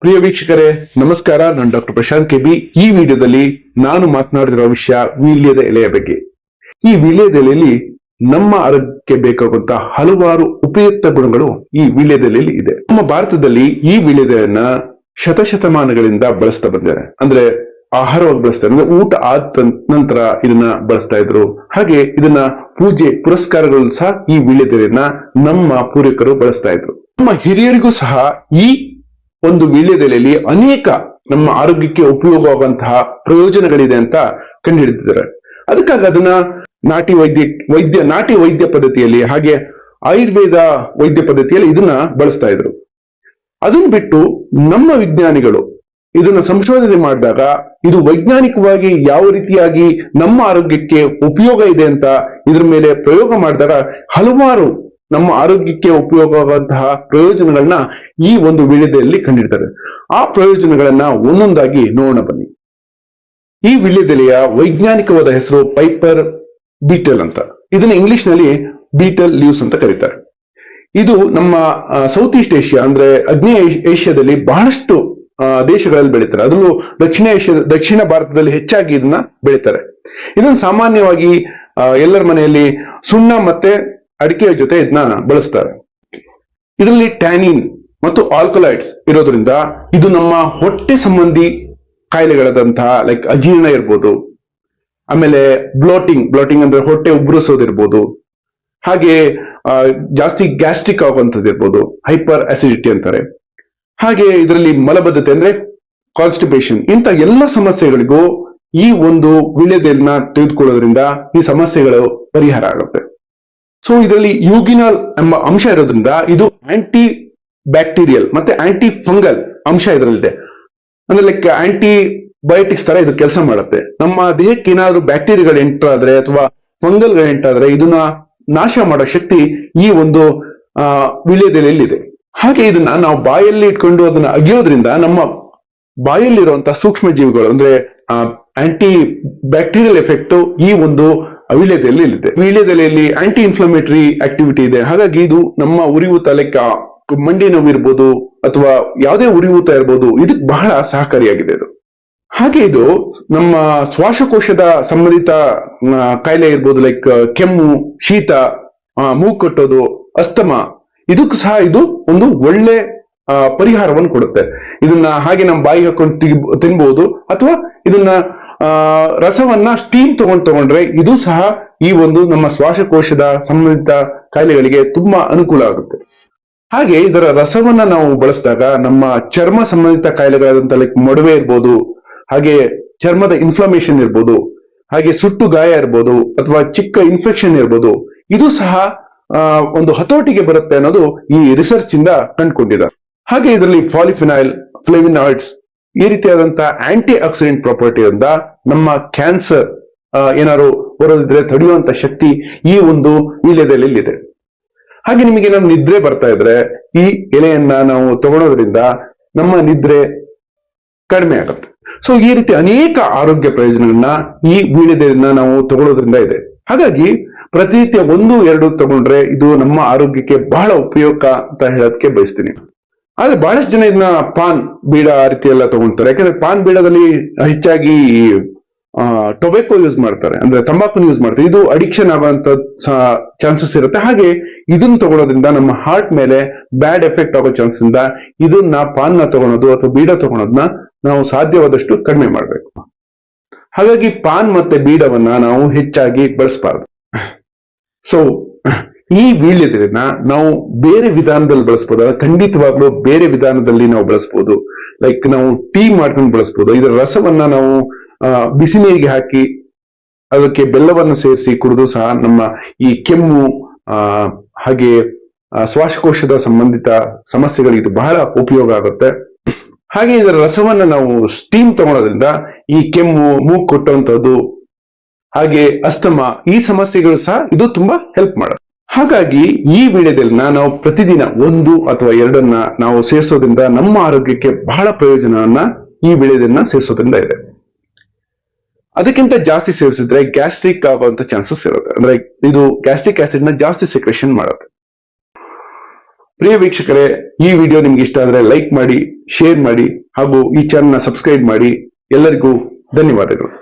ಪ್ರಿಯ ವೀಕ್ಷಕರೇ, ನಮಸ್ಕಾರ. ನಾನು ಡಾಕ್ಟರ್ ಪ್ರಶಾಂತ್ ಕೆಬಿ ಈ ವಿಡಿಯೋದಲ್ಲಿ ನಾನು ಮಾತನಾಡಿರುವ ವಿಷಯ ವೀಳ್ಯದ ಎಲೆಯ ಬಗ್ಗೆ. ಈ ವೀಳ್ಯದ ಎಲೆಯಲ್ಲಿ ನಮ್ಮ ಆರೋಗ್ಯಕ್ಕೆ ಬೇಕಾಗುವಂತಹ ಹಲವಾರು ಉಪಯುಕ್ತ ಗುಣಗಳು ಈ ವೀಳ್ಯದ ಎಲೆಯಲ್ಲಿ ಇದೆ. ನಮ್ಮ ಭಾರತದಲ್ಲಿ ಈ ವೀಳ್ಯದೆಲೆಯನ್ನ ಶತಶತಮಾನಗಳಿಂದ ಬಳಸ್ತಾ ಬಂದಿದ್ದಾರೆ. ಅಂದ್ರೆ ಆಹಾರವಾಗಿ ಬಳಸ್ತಾರೆ. ಅಂದ್ರೆ ಊಟ ಆದ ನಂತರ ಇದನ್ನ ಬಳಸ್ತಾ ಇದ್ರು. ಹಾಗೆ ಇದನ್ನ ಪೂಜೆ ಪುರಸ್ಕಾರಗಳು ಸಹ ಈ ವೀಳ್ಯದೆಲೆಯನ್ನ ನಮ್ಮ ಪೂರ್ವಿಕರು ಬಳಸ್ತಾ ಇದ್ರು. ನಮ್ಮ ಹಿರಿಯರಿಗೂ ಸಹ ಈ ಒಂದು ವೀಳ್ಯದೆಲೆಯಲ್ಲಿ ಅನೇಕ ನಮ್ಮ ಆರೋಗ್ಯಕ್ಕೆ ಉಪಯೋಗವಾಗುವಂತಹ ಪ್ರಯೋಜನಗಳಿದೆ ಅಂತ ಕಂಡುಹಿಡಿದಿದ್ದಾರೆ. ಅದಕ್ಕಾಗಿ ಅದನ್ನ ನಾಟಿ ವೈದ್ಯ ವೈದ್ಯ, ನಾಟಿ ವೈದ್ಯ ಪದ್ಧತಿಯಲ್ಲಿ ಹಾಗೆ ಆಯುರ್ವೇದ ವೈದ್ಯ ಪದ್ಧತಿಯಲ್ಲಿ ಇದನ್ನ ಬಳಸ್ತಾ ಇದ್ರು. ಅದನ್ನ ಬಿಟ್ಟು ನಮ್ಮ ವಿಜ್ಞಾನಿಗಳು ಇದನ್ನ ಸಂಶೋಧನೆ ಮಾಡಿದಾಗ ಇದು ವೈಜ್ಞಾನಿಕವಾಗಿ ಯಾವ ರೀತಿಯಾಗಿ ನಮ್ಮ ಆರೋಗ್ಯಕ್ಕೆ ಉಪಯೋಗ ಇದೆ ಅಂತ ಇದ್ರ ಮೇಲೆ ಪ್ರಯೋಗ ಮಾಡಿದಾಗ ಹಲವಾರು ನಮ್ಮ ಆರೋಗ್ಯಕ್ಕೆ ಉಪಯೋಗವಾಗುವಂತಹ ಪ್ರಯೋಜನಗಳನ್ನ ಈ ಒಂದು ವಿಳ್ಯದೆಲೆಯಲ್ಲಿ ಕಂಡಿಡ್ತಾರೆ. ಆ ಪ್ರಯೋಜನಗಳನ್ನ ಒಂದೊಂದಾಗಿ ನೋಡೋಣ ಬನ್ನಿ. ಈ ವಿಳ್ಯದೆಲೆಯ ವೈಜ್ಞಾನಿಕವಾದ ಹೆಸರು ಪೈಪರ್ ಬೀಟಲ್ ಅಂತ. ಇದನ್ನ ಇಂಗ್ಲಿಷ್ನಲ್ಲಿ ಬೀಟಲ್ ಲೀವ್ಸ್ ಅಂತ ಕರೀತಾರೆ. ಇದು ನಮ್ಮ ಸೌತ್ ಈಸ್ಟ್ ಏಷ್ಯಾ ಅಂದ್ರೆ ಅಗ್ನೇಯ ಏಷ್- ಏಷ್ಯಾದಲ್ಲಿ ಬಹಳಷ್ಟು ದೇಶಗಳಲ್ಲಿ ಬೆಳೀತಾರೆ. ಅದರಲ್ಲೂ ದಕ್ಷಿಣ ಏಷ್ಯಾ, ದಕ್ಷಿಣ ಭಾರತದಲ್ಲಿ ಹೆಚ್ಚಾಗಿ ಇದನ್ನ ಬೆಳೀತಾರೆ. ಇದನ್ನು ಸಾಮಾನ್ಯವಾಗಿ ಎಲ್ಲರ ಮನೆಯಲ್ಲಿ ಸುಣ್ಣ ಮತ್ತೆ ಅಡಿಕೆಯ ಜೊತೆ ಇದನ್ನ ಬಳಸ್ತಾರೆ. ಇದರಲ್ಲಿ ಟ್ಯಾನಿನ್ ಮತ್ತು ಆಲ್ಕೊಲೈಡ್ಸ್ ಇರೋದ್ರಿಂದ ಇದು ನಮ್ಮ ಹೊಟ್ಟೆ ಸಂಬಂಧಿ ಕಾಯಿಲೆಗಳಾದಂತಹ ಲೈಕ್ ಅಜೀರ್ಣ ಇರ್ಬೋದು. ಆಮೇಲೆ ಬ್ಲೋಟಿಂಗ್ ಬ್ಲೋಟಿಂಗ್ ಅಂದ್ರೆ ಹೊಟ್ಟೆ ಉಬ್ಬರಿಸೋದಿರ್ಬೋದು ಹಾಗೆ ಜಾಸ್ತಿ ಗ್ಯಾಸ್ಟ್ರಿಕ್ ಆಗುವಂಥದ್ದು ಇರ್ಬೋದು. ಹೈಪರ್ ಅಸಿಡಿಟಿ ಅಂತಾರೆ. ಹಾಗೆ ಇದರಲ್ಲಿ ಮಲಬದ್ಧತೆ ಅಂದ್ರೆ ಕಾನ್ಸ್ಟಿಪೇಷನ್. ಇಂಥ ಎಲ್ಲ ಸಮಸ್ಯೆಗಳಿಗೂ ಈ ಒಂದು ವಿಳ್ಯದೆಲ್ನ ತೆಗೆದುಕೊಳ್ಳೋದ್ರಿಂದ ಈ ಸಮಸ್ಯೆಗಳು ಪರಿಹಾರ ಆಗುತ್ತೆ. ಸೊ ಇದರಲ್ಲಿ ಯೂಗಿನಾಲ್ ಎಂಬ ಅಂಶ ಇರೋದ್ರಿಂದ ಇದು ಆಂಟಿ ಬ್ಯಾಕ್ಟೀರಿಯಲ್ ಮತ್ತೆ ಆಂಟಿ ಫಂಗಲ್ ಅಂಶ ಇದರಲ್ಲಿದೆ. ಅಂದ್ರೆ ಲೈಕ್ ಆಂಟಿ ಬಯೋಟಿಕ್ಸ್ ತರ ಇದು ಕೆಲಸ ಮಾಡುತ್ತೆ. ನಮ್ಮ ದೇಹಕ್ಕೆ ಏನಾದ್ರೂ ಬ್ಯಾಕ್ಟೀರಿಯಾಗಳು ಎಂಟರ್ ಆದ್ರೆ ಅಥವಾ ಫಂಗಲ್ಗಳು ಎಂಟರ್ ಆದ್ರೆ ಇದನ್ನ ನಾಶ ಮಾಡೋ ಶಕ್ತಿ ಈ ಒಂದು, ಆ, ವಿಳ್ಯದೆಲೆಯಲ್ಲಿದೆ. ಹಾಗೆ ಇದನ್ನ ನಾವು ಬಾಯಲ್ಲಿ ಇಟ್ಕೊಂಡು ಅದನ್ನ ಅಗಿಯೋದ್ರಿಂದ ನಮ್ಮ ಬಾಯಲ್ಲಿರುವಂತಹ ಸೂಕ್ಷ್ಮ ಜೀವಿಗಳು ಅಂದ್ರೆ ಆಂಟಿ ಬ್ಯಾಕ್ಟೀರಿಯಲ್ ಎಫೆಕ್ಟ್ ಈ ಒಂದು ವೀಳ್ಯದೆಲೆಯಲ್ಲಿ ಇಲ್ಲಿದೆ. ವೀಳ್ಯದೆಲೆಯಲ್ಲಿ ಆಂಟಿ ಇನ್ಫ್ಲಮೇಟರಿ ಆಕ್ಟಿವಿಟಿ ಇದೆ. ಹಾಗಾಗಿ ಇದು ನಮ್ಮ ಉರಿವು ಲೈಕ್ ಮಂಡಿ ನೋವು ಇರ್ಬೋದು ಅಥವಾ ಯಾವುದೇ ಉರಿಯೂತ ಇರ್ಬೋದು ಇದಕ್ಕೆ ಬಹಳ ಸಹಕಾರಿಯಾಗಿದೆ ಇದು. ಹಾಗೆ ಇದು ನಮ್ಮ ಶ್ವಾಸಕೋಶದ ಸಂಬಂಧಿತ ಕಾಯಿಲೆ ಇರ್ಬೋದು ಲೈಕ್ ಕೆಮ್ಮು ಶೀತ ಆ, ಮೂಗು ಕಟ್ಟೋದು ಅಸ್ತಮ ಇದಕ್ಕೂ ಸಹ ಇದು ಒಂದು ಒಳ್ಳೆ ಪರಿಹಾರವನ್ನು ಕೊಡುತ್ತೆ. ಇದನ್ನ ಹಾಗೆ ನಮ್ಮ ಬಾಯಿಗೆ ಹಾಕೊಂಡು ತಿನ್ಬಹುದು ಅಥವಾ ಇದನ್ನ ರಸವನ್ನ ಸ್ಟೀಮ್ ತಗೊಂಡ್ ತಗೊಂಡ್ರೆ ಇದು ಸಹ ಈ ಒಂದು ನಮ್ಮ ಶ್ವಾಸಕೋಶದ ಸಂಬಂಧಿತ ಕಾಯಿಲೆಗಳಿಗೆ ತುಂಬಾ ಅನುಕೂಲ ಆಗುತ್ತೆ. ಹಾಗೆ ಇದರ ರಸವನ್ನ ನಾವು ಬಳಸಿದಾಗ ನಮ್ಮ ಚರ್ಮ ಸಂಬಂಧಿತ ಕಾಯಿಲೆಗಳಾದಂತ ಲೈಕ್ ಮೊಡವೆ ಇರ್ಬೋದು, ಹಾಗೆ ಚರ್ಮದ ಇನ್ಫ್ಲಮೇಷನ್ ಇರ್ಬೋದು, ಹಾಗೆ ಸುಟ್ಟು ಗಾಯ ಇರ್ಬೋದು, ಅಥವಾ ಚಿಕ್ಕ ಇನ್ಫೆಕ್ಷನ್ ಇರ್ಬೋದು, ಇದು ಸಹ ಒಂದು ಹತೋಟಿಗೆ ಬರುತ್ತೆ ಅನ್ನೋದು ಈ ರಿಸರ್ಚ್ ಇಂದ ಕಂಡುಕೊಂಡಿದ್ದಾರೆ. ಹಾಗೆ ಇದರಲ್ಲಿ ಪಾಲಿಫಿನೈಲ್ ಫ್ಲೇವಿನಾಯ್ಡ್ಸ್ ಈ ರೀತಿಯಾದಂತಹ ಆಂಟಿ ಆಕ್ಸಿಡೆಂಟ್ ಪ್ರಾಪರ್ಟಿಯಿಂದ ನಮ್ಮ ಕ್ಯಾನ್ಸರ್ ಏನಾದ್ರು ಬರೋದಿದ್ರೆ ತಡೆಯುವಂತ ಶಕ್ತಿ ಈ ಒಂದು ವೀಳ್ಯದೆಲೆಯಲ್ಲಿದೆ ಹಾಗೆ ನಿಮಗೆ ನಮ್ಮ ನಿದ್ರೆ ಬರ್ತಾ ಇದ್ರೆ ಈ ಎಲೆಯನ್ನ ನಾವು ತಗೊಳೋದ್ರಿಂದ ನಮ್ಮ ನಿದ್ರೆ ಕಡಿಮೆ ಆಗುತ್ತೆ. ಸೊ ಈ ರೀತಿ ಅನೇಕ ಆರೋಗ್ಯ ಪ್ರಯೋಜನಗಳನ್ನ ಈ ವೀಳ್ಯದೆಲೆಯನ್ನ ನಾವು ತಗೊಳ್ಳೋದ್ರಿಂದ ಇದೆ. ಹಾಗಾಗಿ ಪ್ರತಿನಿತ್ಯ ಒಂದು, ಎರಡು ತಗೊಂಡ್ರೆ ಇದು ನಮ್ಮ ಆರೋಗ್ಯಕ್ಕೆ ಬಹಳ ಉಪಯೋಗ ಅಂತ ಹೇಳೋದಕ್ಕೆ ಬಯಸ್ತೀನಿ. ಆದ್ರೆ ಬಹಳಷ್ಟು ಜನ ಇದನ್ನ ಪಾನ್ ಬೀಡ ಆ ರೀತಿ ಎಲ್ಲ ತಗೊಂತಾರೆ. ಯಾಕಂದ್ರೆ ಪಾನ್ ಬೀಡದಲ್ಲಿ ಹೆಚ್ಚಾಗಿ ಟೊಬೆಕೊ ಯೂಸ್ ಮಾಡ್ತಾರೆ. ಅಂದ್ರೆ ತಂಬಾಕು ಯೂಸ್ ಮಾಡ್ತಾರೆ. ಇದು ಅಡಿಕ್ಷನ್ ಆಗುವಂತ ಚಾನ್ಸಸ್ ಇರುತ್ತೆ. ಹಾಗೆ ಇದನ್ನ ತಗೊಳೋದ್ರಿಂದ ನಮ್ಮ ಹಾರ್ಟ್ ಮೇಲೆ ಬ್ಯಾಡ್ ಎಫೆಕ್ಟ್ ಆಗೋ ಚಾನ್ಸ್ ಇಂದ ಇದನ್ನ ಪಾನ್ನ ತಗೊಳೋದು ಅಥವಾ ಬೀಡ ತಗೊಳೋದನ್ನ ನಾವು ಸಾಧ್ಯವಾದಷ್ಟು ಕಡಿಮೆ ಮಾಡಬೇಕು. ಹಾಗಾಗಿ ಪಾನ್ ಮತ್ತೆ ಬೀಡವನ್ನ ನಾವು ಹೆಚ್ಚಾಗಿ ಬಳಸಬಾರ್ದು. ಸೊ ಈ ವೀಳ್ಯದೆಲೆನ ನಾವು ಬೇರೆ ವಿಧಾನದಲ್ಲಿ ಬಳಸ್ಬೋದು ಖಂಡಿತವಾಗ್ಲೂ ಬೇರೆ ವಿಧಾನದಲ್ಲಿ ನಾವು ಬಳಸ್ಬೋದು. ಲೈಕ್ ನಾವು ಟೀ ಮಾಡ್ಕೊಂಡು ಬಳಸ್ಬೋದು. ಇದರ ರಸವನ್ನ ನಾವು ಬಿಸಿ ನೀರಿಗೆ ಹಾಕಿ ಅದಕ್ಕೆ ಬೆಲ್ಲವನ್ನು ಸೇರಿಸಿ ಕುಡಿದು ಸಹ ನಮ್ಮ ಈ ಕೆಮ್ಮು ಹಾಗೆ ಶ್ವಾಸಕೋಶದ ಸಂಬಂಧಿತ ಸಮಸ್ಯೆಗಳಿಗೆ ಇದು ಬಹಳ ಉಪಯೋಗ ಆಗುತ್ತೆ. ಹಾಗೆ ಇದರ ರಸವನ್ನ ನಾವು ಸ್ಟೀಮ್ ತಗೊಳ್ಳೋದ್ರಿಂದ ಈ ಕೆಮ್ಮು, ಮೂಗು ಕೊಟ್ಟಂತದ್ದು, ಹಾಗೆ ಅಸ್ತಮ ಈ ಸಮಸ್ಯೆಗಳು ಸಹ ಇದು ತುಂಬಾ ಹೆಲ್ಪ್ ಮಾಡುತ್ತೆ. ಹಾಗಾಗಿ ಈ ವೀಡಿಯೋದಲ್ಲಿ ನಾವು ಪ್ರತಿದಿನ ಒಂದು ಅಥವಾ ಎರಡನ್ನ ನಾವು ಸೇರಿಸೋದ್ರಿಂದ ನಮ್ಮ ಆರೋಗ್ಯಕ್ಕೆ ಬಹಳ ಪ್ರಯೋಜನವನ್ನ ಈ ವೀಡಿಯೋದನ್ನ ಸೇರಿಸೋದ್ರಿಂದ ಇದೆ. ಅದಕ್ಕಿಂತ ಜಾಸ್ತಿ ಸೇವಿಸಿದ್ರೆ ಗ್ಯಾಸ್ಟ್ರಿಕ್ ಆಗುವಂತ ಚಾನ್ಸಸ್ ಇರುತ್ತೆ. ಅಂದ್ರೆ ಇದು ಗ್ಯಾಸ್ಟ್ರಿಕ್ ಆಸಿಡ್ನ ಜಾಸ್ತಿ ಸೆಕ್ರೇಷನ್ ಮಾಡುತ್ತೆ. ಪ್ರಿಯ ವೀಕ್ಷಕರೇ, ಈ ವಿಡಿಯೋ ನಿಮ್ಗೆ ಇಷ್ಟ ಆದ್ರೆ ಲೈಕ್ ಮಾಡಿ, ಶೇರ್ ಮಾಡಿ ಹಾಗೂ ಈ ಚಾನಲ್ ಸಬ್ಸ್ಕ್ರೈಬ್ ಮಾಡಿ. ಎಲ್ಲರಿಗೂ ಧನ್ಯವಾದಗಳು.